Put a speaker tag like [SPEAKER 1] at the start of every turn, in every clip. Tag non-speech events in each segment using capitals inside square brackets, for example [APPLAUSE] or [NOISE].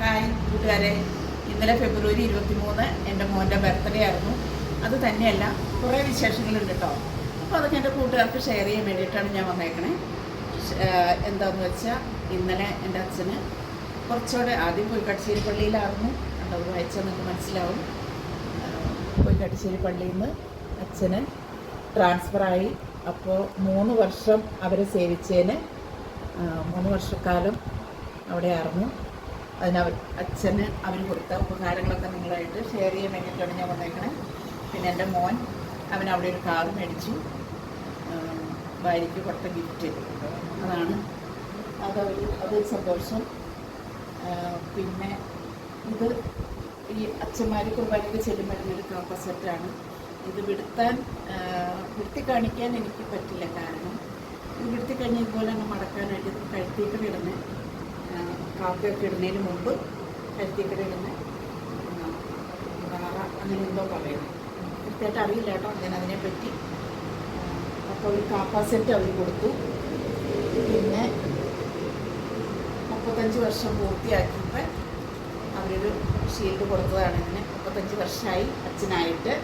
[SPEAKER 1] Hi കൂട്ടുകാരെ. ഇന്നലെ ഫെബ്രുവരി ഇരുപത്തി മൂന്ന് എന്റെ മോന്റെ ബർത്ത്ഡേ ആയിരുന്നു. അത് തന്നെയല്ല കുറേ വിശേഷങ്ങളുണ്ട് കേട്ടോ. അപ്പോൾ അതൊക്കെ എന്റെ കൂട്ടുകാർക്ക് ഷെയർ ചെയ്യാൻ വേണ്ടിയിട്ടാണ് ഞാൻ വന്നേക്കണേ. എന്താണെന്ന് വെച്ചാൽ ഇന്നലെ എന്റെ അച്ഛന് കുറച്ചുകൂടെ ആദ്യം പോയി കടശ്ശേരി പള്ളിയിലായിരുന്നു കണ്ടത് വായിച്ചാൽ നിങ്ങൾക്ക് മനസ്സിലാവും. പോയി കടശ്ശേരി പള്ളിയിൽ നിന്ന് അച്ഛന് ട്രാൻസ്ഫറായി അപ്പോൾ മൂന്ന് വർഷം അവരെ സേവിച്ചതിന് മൂന്ന് വർഷക്കാലം അവിടെ ആയിരുന്നു. അതിന് അവർ അച്ഛന് അവർ കൊടുത്ത ഉപകാരങ്ങളൊക്കെ നിങ്ങളായിട്ട് ഷെയർ ചെയ്യാൻ വേണ്ടിയിട്ടാണ് ഞാൻ വന്നേക്കണേ. പിന്നെ എന്റെ മോൻ അവൻ അവിടെ ഒരു കാർ മേടിച്ചു. ഭാര്യയ്ക്ക് കൊടുത്ത ഗിഫ്റ്റ് അതാണ്. അതൊരു അതൊരു സന്തോഷം. പിന്നെ ഇത് ഈ അച്ഛന്മാർ കുർബാനയ്ക്ക് ചെല്ലുമ്പോൾ ഒരു കാപ്പസെറ്റാണ് ഇത് വിടുത്താൻ വിടുത്തി കാണിക്കാൻ എനിക്ക് പറ്റില്ല കാരണം. ഇത് വിടുത്തി കഴിഞ്ഞ ഇതുപോലെ തന്നെ മടക്കാനായിട്ട് ഇത് വിടുന്നത് കാക്കയൊക്കെ ഇടുന്നതിന് മുമ്പ് കഴുത്തിക്കട ഇടുന്ന വേറെ അങ്ങനെ എന്തോ പറയുന്നത് കൃത്യമായിട്ട് അറിയില്ല കേട്ടോ ഞാൻ അതിനെപ്പറ്റി അപ്പോൾ ഒരു കാപ്പ സെറ്റ് അവർ കൊടുത്തു. പിന്നെ മുപ്പത്തഞ്ച് വർഷം പൂർത്തിയാക്കിയപ്പോൾ അവരൊരു ഷീൽഡ് കൊടുത്തതാണ് ഇതിന് മുപ്പത്തഞ്ച് വർഷമായി അച്ഛനായിട്ട്.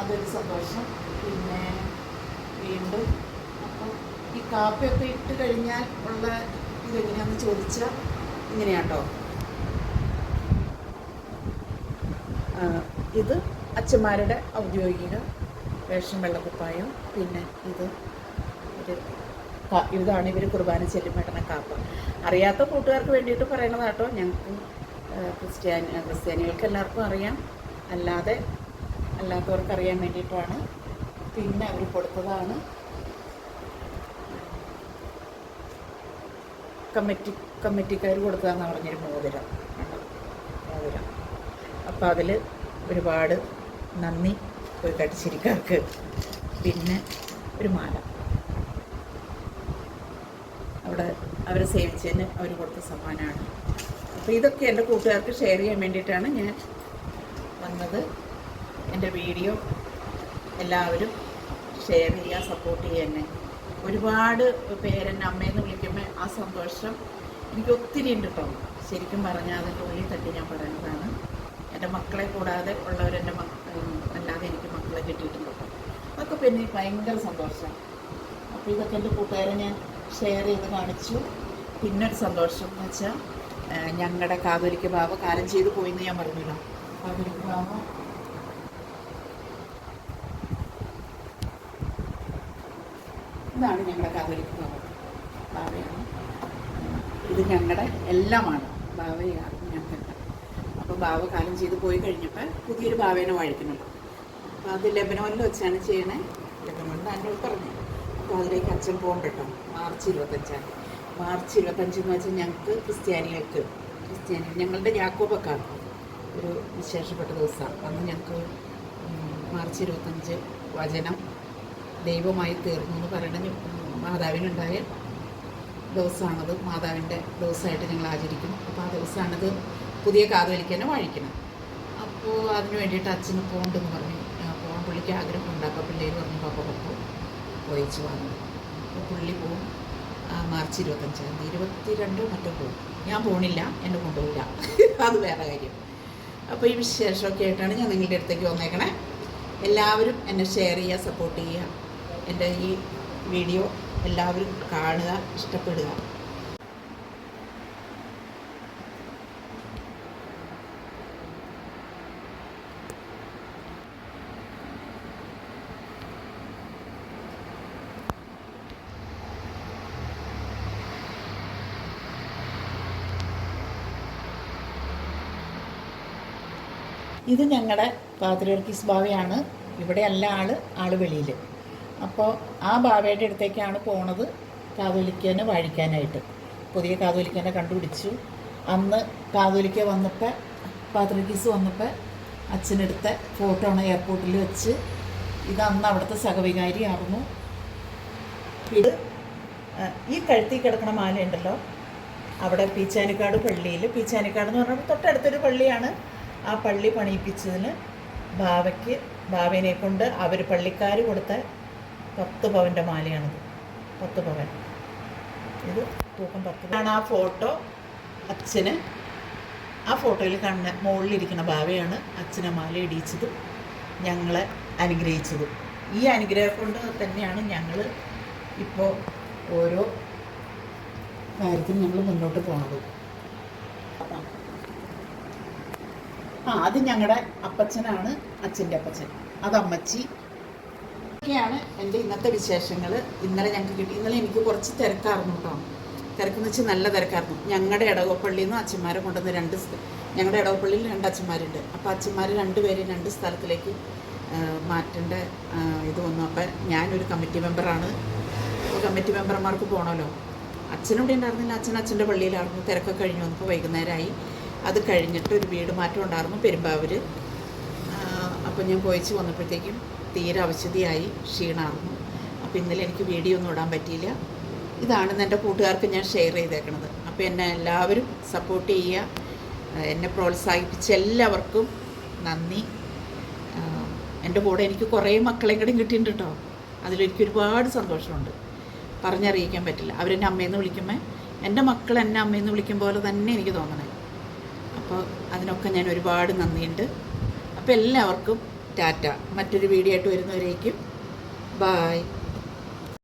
[SPEAKER 1] അതൊരു സന്തോഷം. പിന്നെ വീണ്ടും അപ്പോൾ ഈ കാപ്പിയൊക്കെ ഇട്ട് കഴിഞ്ഞാൽ ഉള്ള ഇതെങ്ങനെയാണെന്ന് ചോദിച്ചാൽ ഇങ്ങനെയാട്ടോ. ഇത് അച്ഛന്മാരുടെ ഔദ്യോഗിക വേഷം വെള്ളക്കുപ്പായം പിന്നെ ഇത് ഒരു ഇതാണ് ഇവർ കുർബാന ചെല്ലുമ്പോട്ടണ കാപ്പ. അറിയാത്ത കൂട്ടുകാർക്ക് വേണ്ടിയിട്ട് പറയണതാട്ടോ. ഞങ്ങൾക്ക് ക്രിസ്ത്യാനി ക്രിസ്ത്യാനികൾക്ക് എല്ലാവർക്കും അറിയാം. അല്ലാതെ അല്ലാത്തവർക്ക് അറിയാൻ വേണ്ടിയിട്ടാണ്. പിന്നെ അവർ കൊടുത്തതാണ് കമ്മിറ്റി കമ്മിറ്റിക്കാർ കൊടുത്തതാന്ന് പറഞ്ഞൊരു മോതിരം? മോതിരം. അപ്പം അതിൽ ഒരുപാട് നന്ദി പോയി കടിച്ചിരിക്കാർക്ക്. പിന്നെ ഒരു മാല. അവിടെ അവരെ സേവിച്ചതിന് അവർ കൊടുത്ത സമ്മാനമാണ്. അപ്പോൾ ഇതൊക്കെ എന്റെ കൂട്ടുകാർക്ക് ഷെയർ ചെയ്യാൻ വേണ്ടിയിട്ടാണ് ഞാൻ വന്നത്. എന്റെ വീഡിയോ എല്ലാവരും ഷെയർ ചെയ്യുക സപ്പോർട്ട് ചെയ്യുക എന്നെ. ഒരുപാട് പേരെന്നെ അമ്മയെന്ന് വിളിക്കുമ്പോൾ ആ സന്തോഷം എനിക്ക് ഒത്തിരി ഉണ്ട് കേട്ടോ ശരിക്കും പറഞ്ഞാൽ അതിന്റെ ഉള്ളിൽ തട്ടി ഞാൻ പറയുന്നതാണ്. എന്റെ മക്കളെ കൂടാതെ ഉള്ളവരെന്റെ അല്ലാതെ എനിക്ക് മക്കളെ കിട്ടിയിട്ടുണ്ട് കേട്ടോ അതൊക്കെ പിന്നെ ഭയങ്കര സന്തോഷം. അപ്പോൾ ഇതൊക്കെ എന്റെ കൂട്ടുകാരെ ഞാൻ ഷെയർ ചെയ്ത് കാണിച്ചു. പിന്നൊരു സന്തോഷം എന്ന് വെച്ചാൽ ഞങ്ങളുടെ കാതോലിക്ക ബാബ കാലം ചെയ്തു പോയിന്ന് ഞാൻ പറഞ്ഞു കാതോലിക്ക ബാബ ഇതാണ് ഞങ്ങളുടെ കാതോലിക്ക ബാബ ബാബയാണ് ഇത് ഞങ്ങളുടെ എല്ലാമാണ്. ഭാവയാണ് ഞങ്ങൾക്ക്. അപ്പോൾ ഭാവ കാലം ചെയ്ത് പോയി കഴിഞ്ഞപ്പോൾ പുതിയൊരു ഭാവേനെ വാഴിക്കുന്നുണ്ട്. അപ്പോൾ അത് ലെബനോനിൽ വെച്ചാണ് ചെയ്യണേ. ലെബനോനിൽ എന്നോട് പറഞ്ഞു അപ്പോൾ അതിലേക്ക് അച്ഛൻ പോകണ്ട കേട്ടോ. മാർച്ച് ഇരുപത്തഞ്ചാണ്. മാർച്ച് ഇരുപത്തഞ്ച് എന്ന് വെച്ചാൽ ഞങ്ങൾക്ക് ക്രിസ്ത്യാനികൾക്ക്. ക്രിസ്ത്യാനി ഞങ്ങളുടെ യാക്കോബക്കാണ്. ഒരു വിശേഷപ്പെട്ട ദിവസമാണ് അന്ന് ഞങ്ങൾക്ക് മാർച്ച് ഇരുപത്തഞ്ച് വചനം ദൈവമായി തീർന്നു എന്ന് പറയുന്ന മാതാവിനുണ്ടായ ദിവസമാണത്. മാതാവിന്റെ ദിവസമായിട്ട് ഞങ്ങൾ ആചരിക്കും അപ്പോൾ ആ ദിവസമാണിത് പുതിയ കാതോലിക്കനെ വാഴിക്കണം അപ്പോൾ അതിന് വേണ്ടിയിട്ട് അച്ഛന് പോകണ്ടെന്ന് പറഞ്ഞു. പോകാൻ പുള്ളിക്ക് ആഗ്രഹം അപ്പോൾ പിള്ളേർ പറഞ്ഞു പപ്പ പപ്പ വഹിച്ച് വന്നു. അപ്പോൾ പുള്ളി പോവും. മാർച്ച് ഇരുപത്തഞ്ചാം തീയതി. ഇരുപത്തിരണ്ടോ മറ്റോ പോകും ഞാൻ പോണില്ല. എന്നെ കൊണ്ടുപോയില്ല [LAUGHS] അത് വേറെ കാര്യം. അപ്പോൾ ഈ വിശേഷമൊക്കെ ആയിട്ടാണ് ഞാൻ നിങ്ങളുടെ അടുത്തേക്ക് വന്നേക്കണേ. എല്ലാവരും എന്നെ ഷെയർ ചെയ്യുക സപ്പോർട്ട് ചെയ്യുക. എന്റെ ഈ വീഡിയോ എല്ലാവരും കാണുക ഇഷ്ടപ്പെടുക. ഇത് ഞങ്ങളുടെ പാത്രിയർക്കീസ് ബാവയാണ്. ഇവിടെ അല്ല ആൾ ആൾ വെളിയിൽ അപ്പോൾ ആ ബാവയുടെ അടുത്തേക്കാണ് പോണത് കാതോലിക്കനെ വാഴിക്കാനായിട്ട്. പുതിയ കാതോലിക്കനെ കണ്ടുപിടിച്ചു. അന്ന് കാതോലിക്ക വന്നപ്പോൾ പാത്രക്കീസ് വന്നപ്പോൾ അച്ഛനെടുത്ത ഫോട്ടോ ആണ് എയർപോർട്ടിൽ വെച്ച്. ഇത് അന്ന് അവിടുത്തെ സഹവികാരി ആയിരുന്നു ഇത് ഈ കഴുത്തി കിടക്കണ മാല ഉണ്ടല്ലോ അവിടെ പീച്ചാനിക്കാട് പള്ളിയിൽ പീച്ചാനിക്കാട് എന്ന് പറഞ്ഞാൽ തൊട്ടടുത്തൊരു പള്ളിയാണ്. ആ പള്ളി പണിയിപ്പിച്ചതിന് ബാവയ്ക്ക് ബാവേനെ കൊണ്ട് അവർ പള്ളിക്കാർ കൊടുത്ത പത്ത് പവന്റെ മാലയാണിത്. പത്ത് പവൻ. ഇത് തൂക്കം പത്ത് ആണ് ആ ഫോട്ടോ അച്ഛന്. ആ ഫോട്ടോയിൽ കണ്ണ മുകളിലിരിക്കുന്ന ഭാവയാണ് അച്ഛനെ മാല ഇടിയിച്ചതും ഞങ്ങളെ അനുഗ്രഹിച്ചതും. ഈ അനുഗ്രഹം കൊണ്ട് തന്നെയാണ് ഞങ്ങൾ ഇപ്പോൾ ഓരോ കാര്യത്തിനും ഞങ്ങൾ മുന്നോട്ട് പോണത്. ആ അത് ഞങ്ങളുടെ അപ്പച്ചനാണ് അച്ഛന്റെ അപ്പച്ചൻ. അത് അമ്മച്ചി ഒക്കെയാണ് എന്റെ ഇന്നത്തെ വിശേഷങ്ങൾ ഇന്നലെ ഞങ്ങൾക്ക് കിട്ടി ഇന്നലെ എനിക്ക് കുറച്ച് തിരക്കായിരുന്നു കേട്ടോ. തിരക്കെന്ന് വെച്ചാൽ നല്ല തിരക്കായിരുന്നു. ഞങ്ങളുടെ ഇടവപ്പള്ളിയിൽ നിന്ന് അച്ഛന്മാരെ കൊണ്ടുവന്ന് രണ്ട് ഞങ്ങളുടെ ഇടവപ്പള്ളിയിൽ രണ്ട് അച്ഛന്മാരുണ്ട്. അപ്പോൾ അച്ഛന്മാർ രണ്ടുപേരെയും രണ്ട് സ്ഥലത്തിലേക്ക് മാറ്റേണ്ട ഇത് വന്നു. അപ്പം ഞാനൊരു കമ്മിറ്റി മെമ്പറാണ്. കമ്മിറ്റി മെമ്പർമാർക്ക് പോകണമല്ലോ അച്ഛനിവിടെ ഉണ്ടായിരുന്നില്ല. അച്ഛൻ അച്ഛന്റെ പള്ളിയിലായിരുന്നു. തിരക്കൊക്കെ കഴിഞ്ഞു. വന്നപ്പോൾ വൈകുന്നേരമായി അത് കഴിഞ്ഞിട്ട് ഒരു വീട് മാറ്റം ഉണ്ടായിരുന്നു പെരുമ്പാവൂർ അപ്പോൾ ഞാൻ പോയിച്ച് വന്നപ്പോഴത്തേക്കും തീരെ അവശതിയായി ക്ഷീണമായിരുന്നു അപ്പോൾ ഇന്നലെ എനിക്ക് വീഡിയോ ഒന്നും ഇടാൻ പറ്റിയില്ല. ഇതാണ് എന്റെ കൂട്ടുകാർക്ക് ഞാൻ ഷെയർ ചെയ്തേക്കണത്. അപ്പോൾ എന്നെ എല്ലാവരും സപ്പോർട്ട് ചെയ്യുക. എന്നെ പ്രോത്സാഹിപ്പിച്ച എല്ലാവർക്കും നന്ദി. എന്റെ കൂടെ എനിക്ക് കുറേ മക്കളെയും കൂടെ കിട്ടിയിട്ടുണ്ട് കേട്ടോ അതിലെനിക്ക് ഒരുപാട് സന്തോഷമുണ്ട്. പറഞ്ഞറിയിക്കാൻ പറ്റില്ല. അവരെന്നെ അമ്മയെന്ന് വിളിക്കുമ്പോൾ എന്റെ മക്കൾ എന്നെ അമ്മയെന്ന് വിളിക്കും പോലെ തന്നെ എനിക്ക് തോന്നണേ. അപ്പോൾ അതിനൊക്കെ ഞാൻ ഒരുപാട് നന്ദിയുണ്ട്. അപ്പോൾ എല്ലാവർക്കും ടാറ്റ. മറ്റൊരു വീഡിയോ ആയിട്ട് വരുന്നവരേക്കും. ബായ്